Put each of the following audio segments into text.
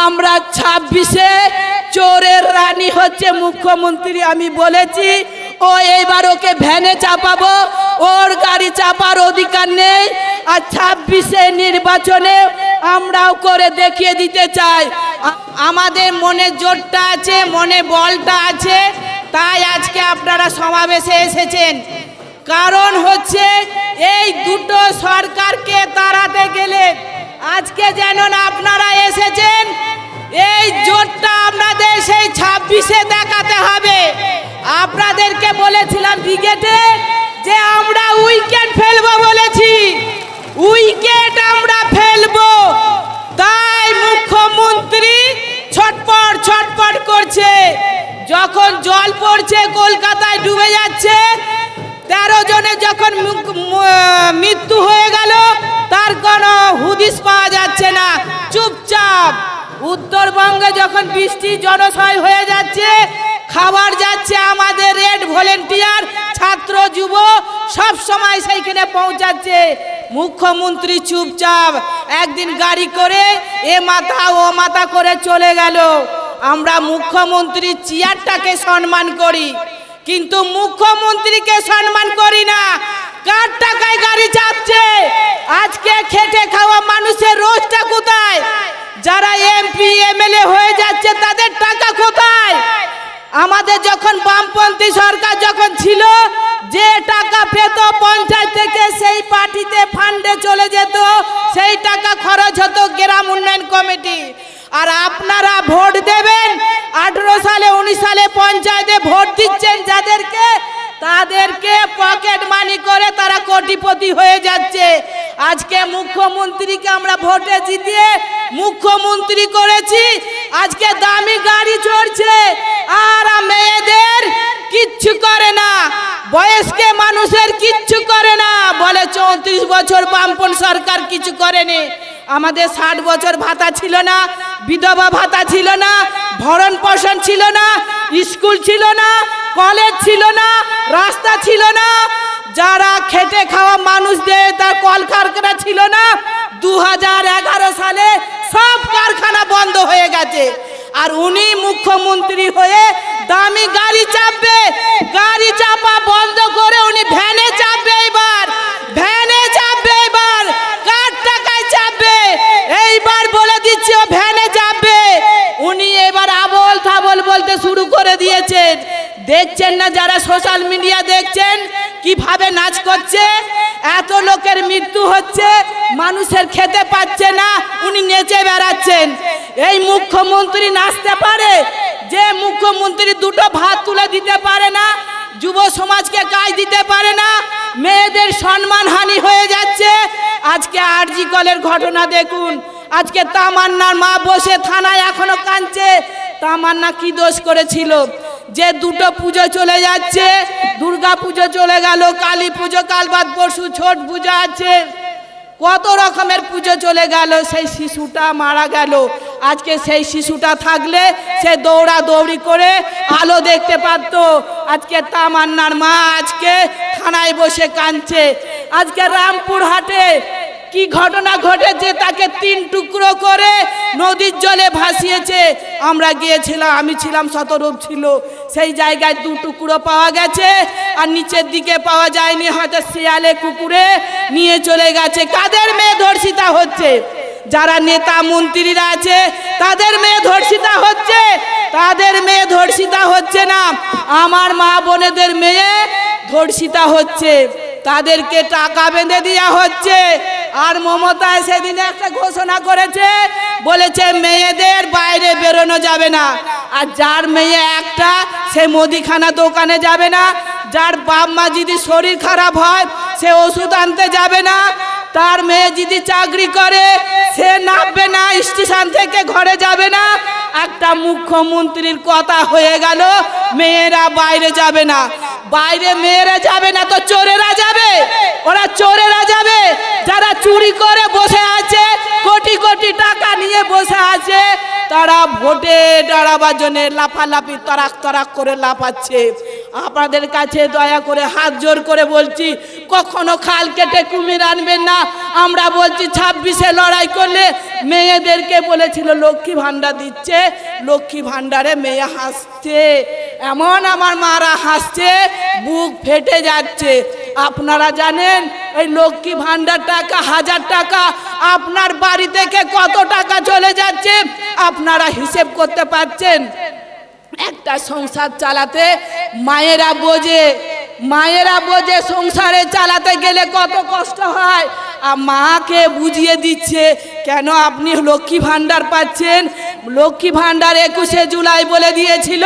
আমরা ছাব্বিশে চোরের রানী হচ্ছে মুখ্যমন্ত্রী, আমি বলেছি, ও এইবার ওকে ভ্যানে চাপাবো, ওর গাড়ি চাপার অধিকার নেই, আর ছাব্বিশে নির্বাচনে আমরাও করে দেখিয়ে দিতে চাই। আমাদের মনে জোরটা আছে, মনে বলটা আছে, তাই আজকে আপনারা সমাবেশে এসেছেন। কারণ হচ্ছে, এই দুটো সরকারকে তাড়াতে গেলে আজকে যেন আপনারা এসেছেন, এই জোটটা আপনাদের সেই ছাব্বিশে দেখাতে হবে। আপনাদেরকে বলেছিলাম ব্রিগেডে যে আমরা উইকেট ফেলব বলেছি। উইকেট আমরা ফেলব। তাই মুখ্যমন্ত্রী ছটপট ছটপট করছে। যখন জল পড়ছে, কলকাতায় ডুবে যাচ্ছে, তেরো জনের যখন মৃত্যু হয়ে গেল তার কোনো হুদিস পাওয়া যাচ্ছে না। চুপচাপ। উত্তরবঙ্গে যখন বৃষ্টি জনশয় হয়ে যাচ্ছে, খাবার যাচ্ছে আমাদের রেড ভলেন্টিয়ার ছাত্র, যুব, সব সময় সেইখানে পৌঁছাচ্ছে। মুখ্যমন্ত্রী চুপচাপ। একদিন গাড়ি করে এ মাথা, ও মাথা করে চলে গেল। আমরা মুখ্যমন্ত্রী চেয়ারটাকে সম্মান করি। কিন্তু মুখ্যমন্ত্রীকে সম্মান করি না। যারা এমপি এমএলএ হয়ে যাচ্ছে, তাদের টাকা কোথায়? আমাদের যখন বামপন্থী সরকার যখন ছিল, যে টাকা পেত পঞ্চায়েত থেকে, সেই পার্টিতে ফান্ডে চলে যেত, সেই টাকা খরচ হতো গ্রাম উন্নয়ন কমিটি। আর আপনারা ভোট দেবেন, আঠেরো সালে, উনিশ সালে পঞ্চায়েতে ভোট দিচ্ছেন যাদেরকে তাদেরকে পকেট মানি করে তারা কোটিপতি হয়ে যাচ্ছে। আজকে মুখ্যমন্ত্রীকে আমরা ভোটে জিতিয়ে মুখ্যমন্ত্রী করেছি। আজকে দামি গাড়ি চড়ছে। আর মেয়েদের কিচ্ছু করে না। বয়স্কে মানুষের কিচ্ছু করে না। বলে চৌত্রিশ বছর বামপন সরকার কিছু করেনি। আমাদের ষাট বছর ভাতা ছিল না, বিধবা ভাতা ছিল না, ভরণ পোষণ ছিল না, স্কুল ছিল না কলেজ ছিল না, রাস্তা ছিল না। যারা খেটে খাওয়া মানুষদের, তার কলকারখানা ছিল না। দু হাজার এগারো সালে সব কারখানা বন্ধ হয়ে গেছে। আর উনি মুখ্যমন্ত্রী হয়ে দামি গাড়ি চাপবে। গাড়ি চাপা বন্ধ করে উনি ভ্যানে চাপবে এবার ভ্যানে চাপবে এবার কার টাকায় চাপবে? এইবার বলে দিচ্ছি ও ভ্যানে চাপবে। উনি এবার আবল থাবল বলতে শুরু করে দিয়েছেন। দেখছেন না যারা সোশ্যাল মিডিয়া দেখছেন? কীভাবে নাচ করছে? এত লোকের মৃত্যু হচ্ছে, মানুষের খেতে পাচ্ছে না, উনি নেচে বেড়াচ্ছেন। এই মুখ্যমন্ত্রী নাচতে পারে? যে মুখ্যমন্ত্রী দুটো ভাত তুলে দিতে পারে না, যুব সমাজকে কাজ দিতে পারে না, মেয়েদের সম্মান হানি হয়ে যাচ্ছে। আজকে আরজি কলের ঘটনা দেখুন। আজকে তামান্নার মা বসে থানায় এখনও কাঁদছে। তামান্না কি দোষ করেছিল? যে দুটো পুজো চলে যাচ্ছে, দুর্গা পুজো চলে গেল, কালী পুজো, কাল বাদ পরশু, ছট পূজা আছে। কত রকমের পুজো চলে গেল, সেই শিশুটা মারা গেল। আজকে সেই শিশুটা থাকলে সে দৌড়া দৌড়ি করে আলো দেখতে পারত। আজকে তামান্নার মা আজকে থানায় বসে কাঁদছে। আজকে রামপুর হাটে কি ঘটনা ঘটেছে, তাকে তিন টুকরো করে নদীর জলে ভাসিয়েছে। আমরা গিয়েছিলাম, আমি ছিলাম শতরূপ ছিল। সেই জায়গায় দু টুকরো পাওয়া গেছে, আর নিচের দিকে পাওয়া যায়নি হয়তো শিয়ালে কুকুরে নিয়ে চলে গেছে। কাদের মেয়ে ধর্ষিতা হচ্ছে? যারা নেতা মন্ত্রীরা আছে, তাদের মেয়ে ধর্ষিতা হচ্ছে? তাদের মেয়ে ধর্ষিতা হচ্ছে না। আমার মা বোনেদের মেয়ে ধর্ষিতা হচ্ছে। তাদেরকে টাকা বেঁধে দেওয়া হচ্ছে। আর মমতা সেদিন একটা ঘোষণা করেছে, বলেছে মেয়েদের বাইরে বেরোনো যাবে না। আর যার মেয়ে একটা, সে মুদিখানা দোকানে যাবে না। যার বাপ মা যদি শরীর খারাপ হয়, সে ওষুধ আনতে যাবে না। তার মেয়ে যদি চাকরি করে, সে নামবে না, স্টেশন থেকে ঘরে যাবে না। একটা মুখ্যমন্ত্রীর কথা হয়ে গেল, মেয়েরা বাইরে যাবে না। বাইরে মেয়েরা যাবে না তো চোরেরা যাবে। ওরা চোরেরা যাবে। যারা চুরি করে বসে আছে, কোটি কোটি টাকা নিয়ে বসে আছে, তারা ভোটে দাঁড়াবার জন্য লাফালাফি, তরাক তরাক করে লাফাচ্ছে। আপনাদের কাছে দয়া করে হাত জোর করে বলছি, কখনো খাল কেটে কুমির আনবেন না। আমরা বলছি, ছাব্বিশে লড়াই করলে মেয়েদেরকে বলেছিল, লক্ষ্মী ভাণ্ডার দিচ্ছে, লক্ষ্মী ভাণ্ডারে মেয়ে হাসছে। এমন আমার মারা হাসছে, বুক ফেটে যাচ্ছে। আপনারা জানেন, এই লক্ষ্মী ভাণ্ডার টাকা, হাজার টাকা, আপনার বাড়ি থেকে কত টাকা চলে যাচ্ছে? আপনারা হিসেব করতে পারছেন? একটা সংসার চালাতে মায়েরা বোঝে। মায়েরা বোঝে সংসারে চালাতে গেলে কত কষ্ট হয়। আর মাকে বুঝিয়ে দিচ্ছে, কেন আপনি লক্ষ্মী ভাণ্ডার পাচ্ছেন? লক্ষ্মী ভাণ্ডার একুশে জুলাই বলে দিয়েছিল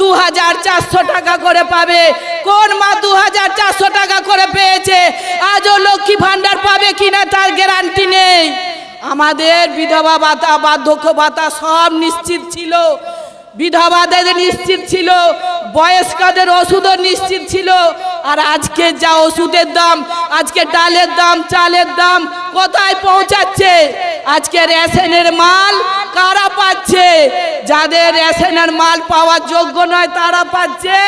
দু হাজার চারশো টাকা করে পাবে। কোন মা দু হাজার চারশো টাকা করে পেয়েছে? আজও লক্ষ্মী ভাণ্ডার পাবে কিনা তার গ্যারান্টি নেই। আমাদের বিধবা ভাতা বার্ধক্য ভাতা সব নিশ্চিত ছিল। বিধবাদের নিশ্চিত ছিল, বয়স্কদের ওষুধও নিশ্চিত ছিল। আর আজকে যা ওষুধের দাম, আজকে ডালের দাম, চালের দাম কোথায় পৌঁছাচ্ছে? আজকে রেশনের মাল কারা পাচ্ছে? যাদের রেশনের মাল পাওয়ার যোগ্য নয়, তারা পাচ্ছে।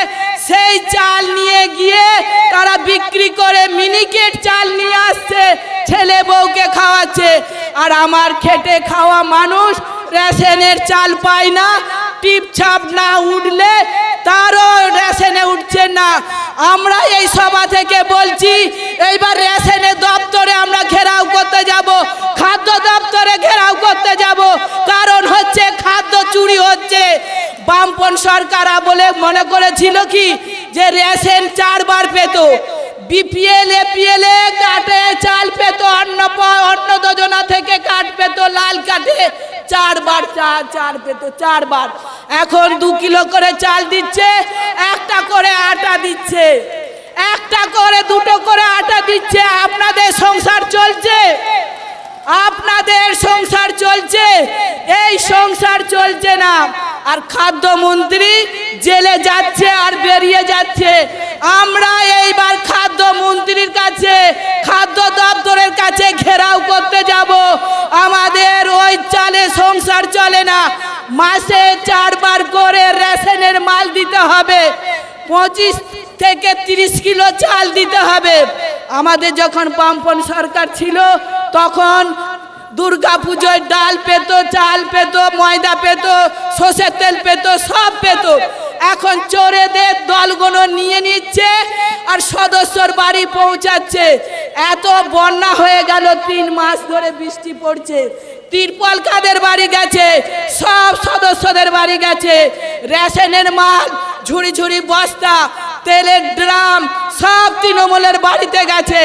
সেই চাল নিয়ে গিয়ে তারা বিক্রি করে মিনিকেট চাল নিয়ে আসছে, ছেলে বউকে খাওয়াচ্ছে। আর আমার খেটে খাওয়া মানুষ রেশনের চাল পায় না, টিপছাপ না উঠলে তারও রেশনে উঠছে না। আমরা এই সভা থেকে বলছি, এইবার রেশনের দপ্তরে আমরা ঘেরাও করতে যাব, খাদ্য দপ্তরে ঘেরাও করতে যাব। কারণ হচ্ছে খাদ্য চুরি হচ্ছে। বামপন সরকার বলে, মনে করেছিল কি? যে রেশন চারবার পেত। বিপিএল, এপিএল এ কাটে, চাল পেত, অন্ন অন্ন যোজনা থেকে কাঠ পেত, লাল কাঠে চারবার, চার চার পেত, চারবার। এখন দু কিলো করে চাল দিচ্ছে, একটা করে আটা দিচ্ছে। একটা করে, দুটো করে আটা দিচ্ছে, আপনাদের সংসার চলছে। আপনাদের সংসার চলছে, এই সংসার চলছে না। আর খাদ্যমন্ত্রী জেলে যাচ্ছে আর বেরিয়ে যাচ্ছে। আমরা এইবার খাদ্যমন্ত্রীর কাছে, খাদ্য দপ্তরের কাছে ঘেরাও করতে যাব। আমাদের ওই চালে সংসার চলে না। মাসে চারবার করে রেশনের মাল দিতে হবে। পঁচিশ থেকে তিরিশ কিলো চাল দিতে হবে। আমাদের যখন বামপন সরকার ছিল, তখন দুর্গা পুজোয় ডাল পেত, চাল পেত, ময়দা পেত, সর্ষের তেল পেত, সব পেত। এখন চোরেদের দলগুলো নিয়ে নিচ্ছে আর সদস্যর বাড়ি পৌঁছাচ্ছে। এত বন্যা হয়ে গেল, তিন মাস ধরে বৃষ্টি পড়ছে। তিরপল কাদের বাড়ি গেছে, সব সদস্যদের বাড়ি গেছে। রেশনের মাল, ঝুড়ি ঝুড়ি বস্তা, তেলের ড্রাম, সব তৃণমূলের বাড়িতে গেছে।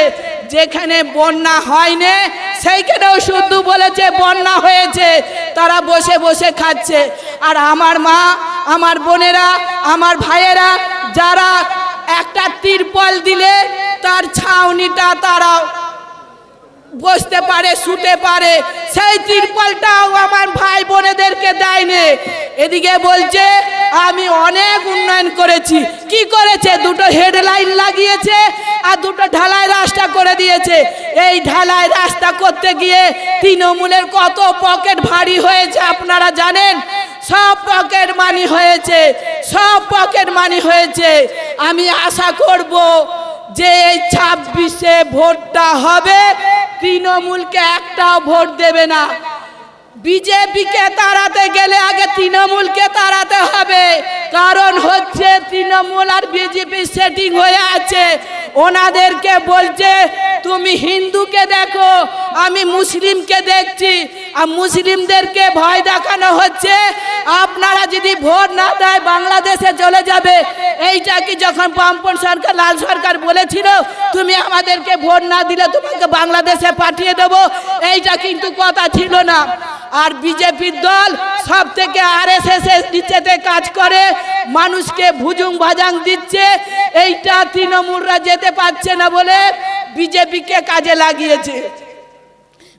যেখানে বন্যা হয়নি, সেইখানেও শুদ্ধ বলেছে, বন্যা হয়েছে। তারা বসে বসে খাচ্ছে। আর আমার মা আমার বোনেরা, আমার ভাইয়েরা, যারা একটা তিরপল দিলে তার ছাউনিটা তারা বসতে পারে, শুতে পারে, সেই তিরপলটাও আমার ভাই বোনেদেরকে দেয়নি। এদিকে বলছে, আমি অনেক উন্নয়ন করেছি। কি করেছে? দুটো হেডলাইন লাগিয়েছে আর দুটো ঢালাই রাস্তা করে দিয়েছে। এই ঢালাই রাস্তা করতে গিয়ে তৃণমূলের কত পকেট ভারী হয়েছে, আপনারা জানেন? সব পকেট মানি হয়েছে, সব পকেট মানি হয়েছে। আমি আশা করব যে এই ছাব্বিশে ভোটটা হবে, তৃণমূলকে একটাও ভোট দেবে না। বিজেপিকে তাড়াতে গেলে আগে তৃণমূলকে তাড়াতে হবে। কারণ হচ্ছে তৃণমূল আর বিজেপি সেটিং হয়ে আছে। ওনাদেরকে বলছে, তুমি হিন্দুকে দেখো, আমি মুসলিমকে দেখছি। আর মুসলিমদেরকে ভয় দেখানো হচ্ছে, আপনারা যদি ভোট না দেয়, বাংলাদেশে চলে যাবে। এইটা কি যখন বামপন সরকার, লাল সরকার বলেছিল, তুমি আমাদেরকে ভোট না দিলে তোমাকে বাংলাদেশে পাঠিয়ে দেব? এইটা কিন্তু কথা ছিল না। আর বিজেপির দল সব থেকে আর এস এস নিচেতে কাজ করে, মানুষকে ভুজুং ভাজাং দিচ্ছে। এইটা তৃণমূলরা যেতে পারছে না বলে বিজেপিকে কাজে লাগিয়েছে।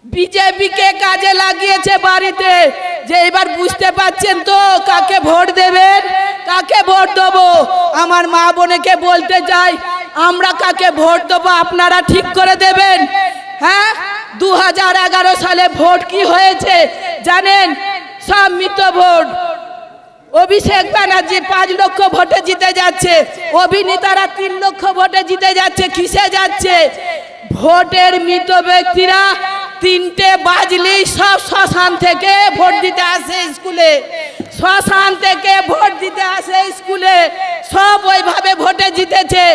বিজেপিকে কাজে লাগিয়েছে বাড়িতে। যে এবার বুঝতে পাচ্ছেন তো কাকে ভোট দেবেন? কাকে ভোট দেবো? আমার মা বোনেকে বলতে চাই, আমরা কাকে ভোট দেবো আপনারা ঠিক করে দেবেন? হ্যাঁ? দু হাজার এগারো সালে ভোট কি হয়েছে জানেন? সব মৃত ভোট। অভিষেক ব্যানার্জি পাঁচ লক্ষ ভোটে জিতে যাচ্ছে। অভিনেতারা তিন লক্ষ ভোটে জিতে যাচ্ছে। কিসে যাচ্ছে? ভোটের মৃত ব্যক্তিরা তিনটে বাজলেই সব শ্মশান থেকে ভোট দিতে আসে স্কুলে। শ্মশান থেকে ভোট দিতে আসে স্কুলে, সব ওইভাবে ভোটে জিতেছে।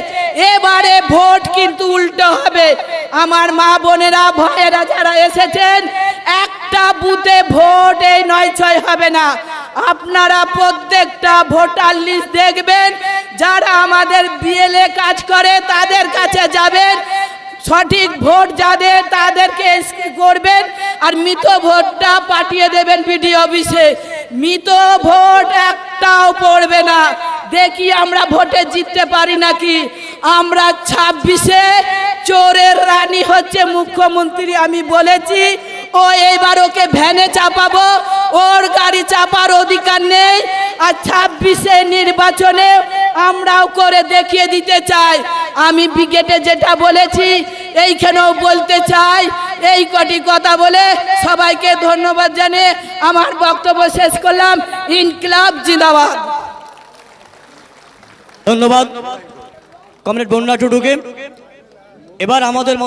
এবারে ভোট কিন্তু উল্টো হবে। আমার মা বোনেরা ভয়েরা যারা এসেছেন, একটা বুথে ভোট এই নয় ছয় হবে না। আপনারা প্রত্যেকটা ভোটার লিস্ট দেখবেন। যারা আমাদের বিএলএ কাজ করে, তাদের কাছে যাবেন। সঠিক ভোট যাদের, তাদেরকে করবেন। আর মৃত ভোটটা পাঠিয়ে দেবেন বিডি অফিসে। মৃত ভোট একটাও পড়বে না। দেখি আমরা ভোটে জিততে পারি নাকি। আমরা ছাব্বিশে চোরের রানী হচ্ছে মুখ্যমন্ত্রী, আমি বলেছি, ও এইবার ওকে ভ্যানে চাপাবো, ওর গাড়ি চাপার অধিকার নেই। আর ছাব্বিশে নির্বাচনে আমরাও করে দেখিয়ে দিতে চাই। আমি ব্রিগেডে যেটা বলেছি, এইখানেও বলতে চাই এই কটি কথা বলে সবাইকে ধন্যবাদ জানিয়ে আমার বক্তব্য শেষ করলাম। ইনকলাব জিন্দাবাদ। ধন্যবাদ। কমরেড বন্যা টুডুকে। এবার আমাদের